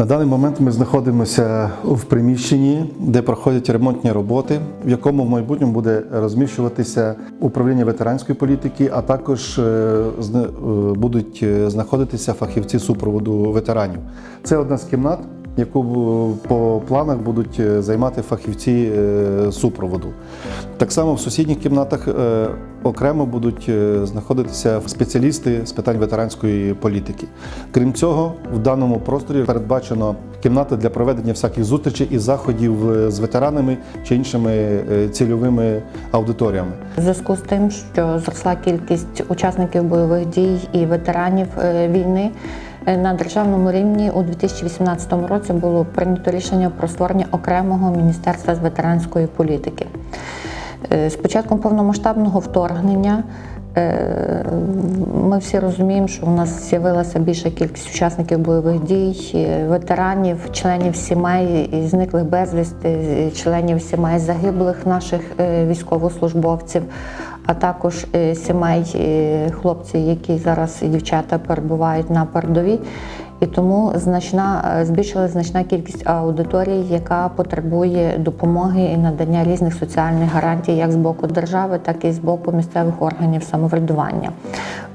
На даний момент ми знаходимося в приміщенні, де проходять ремонтні роботи, в якому в майбутньому буде розміщуватися управління ветеранської політики, а також е, е, будуть е, знаходитися фахівці супроводу ветеранів. Це одна з кімнат, яку по планах будуть е, займати фахівці е, супроводу. Так само в сусідніх кімнатах е, окремо будуть знаходитися спеціалісти з питань ветеранської політики. Крім цього, в даному просторі передбачено кімната для проведення всяких зустрічей і заходів з ветеранами чи іншими цільовими аудиторіями. В зв'язку з тим, що зросла кількість учасників бойових дій і ветеранів війни. Е, На державному рівні у 2018 році було прийнято рішення про створення окремого міністерства з ветеранської політики. Е, З початком повномасштабного вторгнення е, ми всі розуміємо, що у нас з'явилася більша кількість учасників бойових дій, ветеранів, членів сімей і зниклих безвісти, членів сімей загиблих наших військовослужбовців, а також е, сімей е, хлопців, які зараз дівчата перебувають на передовій. І тому значна е, збільшилася значна кількість аудиторії, яка потребує допомоги і надання різних соціальних гарантій, як з боку держави, так і з боку місцевих органів самоврядування.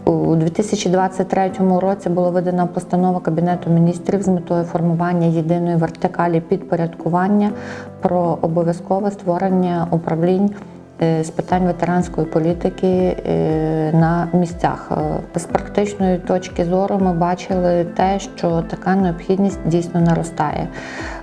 У 2023 році була видана постанова Кабінету міністрів з метою формування єдиної вертикалі підпорядкування про обов'язкове створення управлінь з питань ветеранської політики е, на місцях. Е, З практичної точки зору ми бачили те, що така необхідність дійсно наростає.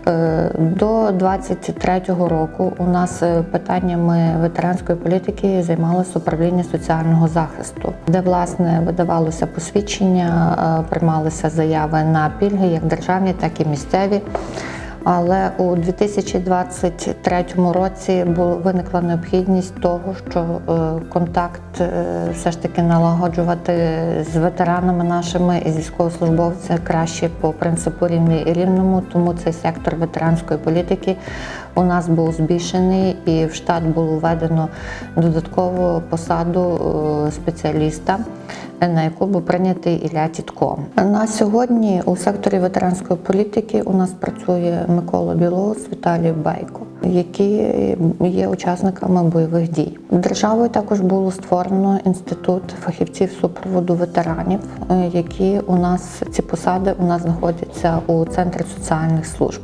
Е, До 23-го року у нас е, питаннями ветеранської політики займалося управління соціального захисту, де власне видавалося посвідчення, е, приймалися заяви на пільги, як державні, так і місцеві. Але у 2023 році виникла необхідність того, що е, контакт е, все ж таки налагоджувати з ветеранами нашими і з військовослужбовцями краще по принципу рівний і рівному. Тому цей сектор ветеранської політики у нас був збільшений і в штат було введено додаткову посаду е, спеціаліста на яку був прийнятий Ілля Тітко. На сьогодні у секторі ветеранської політики у нас працює Микола Білоус, Віталій Байко, які є учасниками бойових дій. Державою також було створено інститут фахівців супроводу ветеранів, е, які у нас ці посади у нас знаходяться у центрі соціальних служб.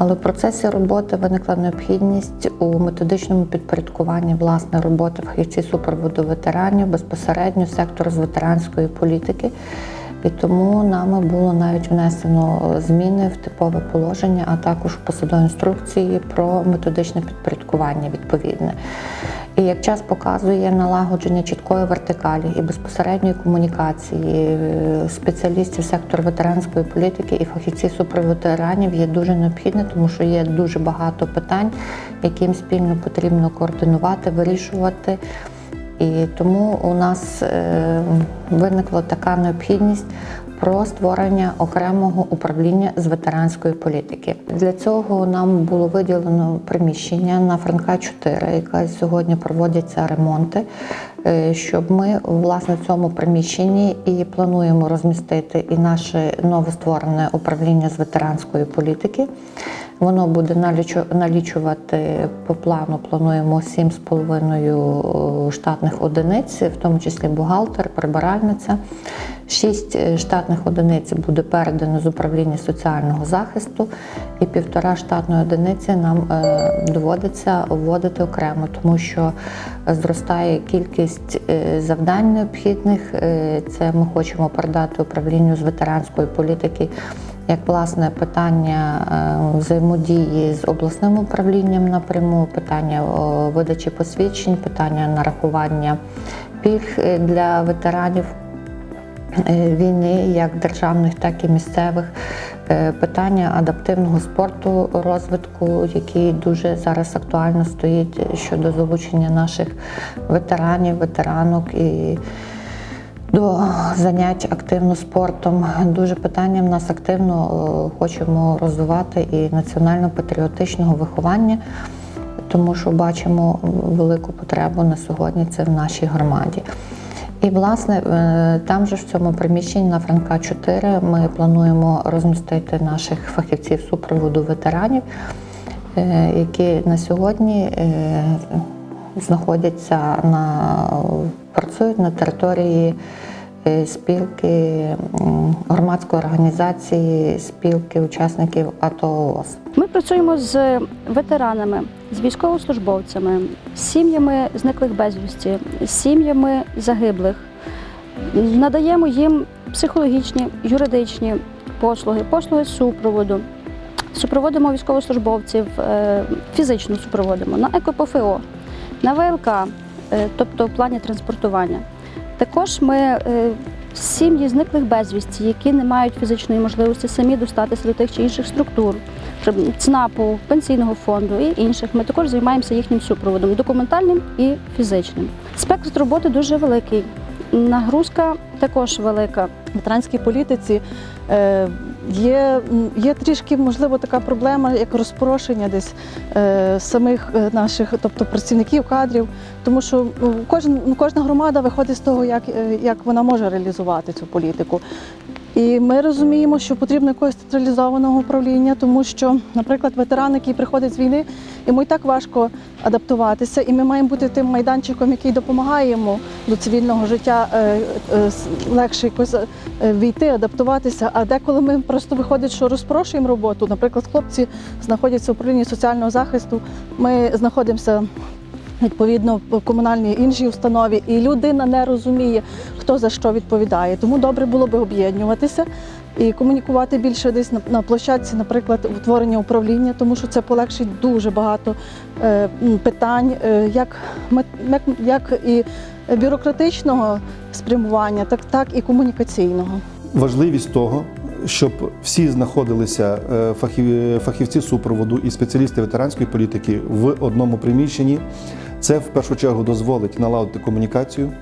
Але в процесі роботи виникла необхідність у методичному підпорядкуванні власне роботи фахівців супроводу ветеранів безпосередньо сектору з ветеранської політики. І тому нами було навіть внесено зміни в типове положення, а також в посадові інструкції про методичне підпорядкування відповідне. І як час показує налагодження чіткої вертикалі і безпосередньої комунікації е, спеціалістів сектору ветеранської політики і фахівців супроводу ветеранів є дуже необхідне, тому що є дуже багато питань, які їм спільно потрібно координувати, вирішувати. І тому у нас е, виникла така необхідність про створення окремого управління з ветеранської політики. Для цього нам було виділено приміщення на Франка 4, яка сьогодні проводяться ремонти, щоб ми власне в цьому приміщенні і плануємо розмістити і наше новостворене управління з ветеранської політики. Воно буде налічувати по плану. Плануємо 7,5 штатних одиниць, в тому числі бухгалтер, прибиральниця. Шість е, штатних одиниць буде передано з управління соціального захисту, і півтора штатної одиниці нам е, доводиться вводити окремо, тому що зростає кількість е, завдань необхідних. Е, Це ми хочемо передати управлінню з ветеранської політики як власне питання е, взаємодії з обласним управлінням напряму, питання видачі посвідчень, питання нарахування пільг для ветеранів війни, як державних, так і місцевих. Е, Питання адаптивного спорту, розвитку, який дуже зараз актуально стоїть щодо залучення наших ветеранів, ветеранок і до занять активно спортом. Дуже питання в нас активно е, хочемо розвивати і національно-патріотичного виховання, тому що бачимо велику потребу на сьогодні це в нашій громаді. І власне е, там же в цьому приміщенні на Франка 4 ми плануємо розмістити наших фахівців супроводу ветеранів, е, які на сьогодні е, знаходяться на працюють на території спілки громадської організації спілки учасників АТО ООС. Ми працюємо з ветеранами, з військовослужбовцями, з сім'ями зниклих безвісті, з сім'ями загиблих. Надаємо їм психологічні, юридичні послуги, послуги супроводу. Супроводимо військовослужбовців, е, фізично супроводимо на ЕКПФО, на ВЛК, е, тобто в плані транспортування. Також ми е, сім'ї зниклих безвісті, які не мають фізичної можливості самі достатися до тих чи інших структур, ЦНАПу, пенсійного фонду і інших. Ми також займаємося їхнім супроводом документальним і фізичним. Спектр роботи дуже великий. Нагрузка також велика. В транській політиці е, є, є трішки, можливо, така проблема, як розпорошення десь е, самих е, наших, тобто працівників, кадрів, тому що кожен, ну, кожна громада виходить з того, як, е, як вона може реалізувати цю політику. І ми розуміємо, що потрібно якогось централізованого управління, тому що, наприклад, ветеран, який приходить з війни, йому і так важко адаптуватися, і ми маємо бути тим майданчиком, який допомагає йому до цивільного життя е, е, легше якось е, війти, адаптуватися. А деколи ми просто виходить, що розпрошуємо роботу. Наприклад, хлопці знаходяться в управлінні соціального захисту. Ми знаходимося. Відповідно, в комунальній іншій установі, і людина не розуміє, хто за що відповідає. Тому добре було би об'єднувати і комунікувати більше десь на, площадці, наприклад, утворення управління, тому що це полегшить дуже багато е, питань, е, як, як, і бюрократичного спрямування, так, так і комунікаційного. Важливість того, щоб всі знаходилися е, фахів- фахівці супроводу і спеціалісти ветеранської політики в одному приміщенні, це в першу чергу дозволить наладити комунікацію,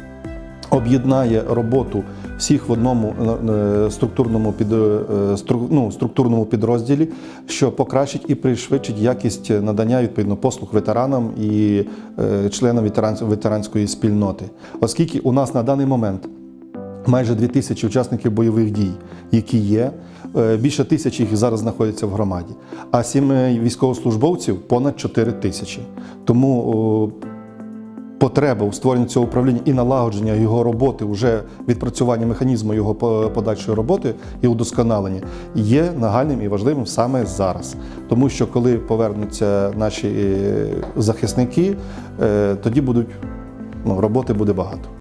об'єднає роботу всіх в одному е, структурному під е, ну, структурному підрозділі, що покращить і пришвидшить якість надання відповідно послуг ветеранам і е, членам ветерансь- ветеранської спільноти, оскільки у нас на даний момент майже дві тисячі учасників бойових дій, які є. Е, Більше тисячі їх зараз знаходяться в громаді, а сім е, військовослужбовців понад 4 тисячі. Тому потреба у створенні цього управління і налагодження його роботи, вже відпрацювання механізму його подальшої роботи і удосконалення є нагальним і важливим саме зараз. Тому що коли повернуться наші е, захисники, е, тоді будуть ну, роботи буде багато.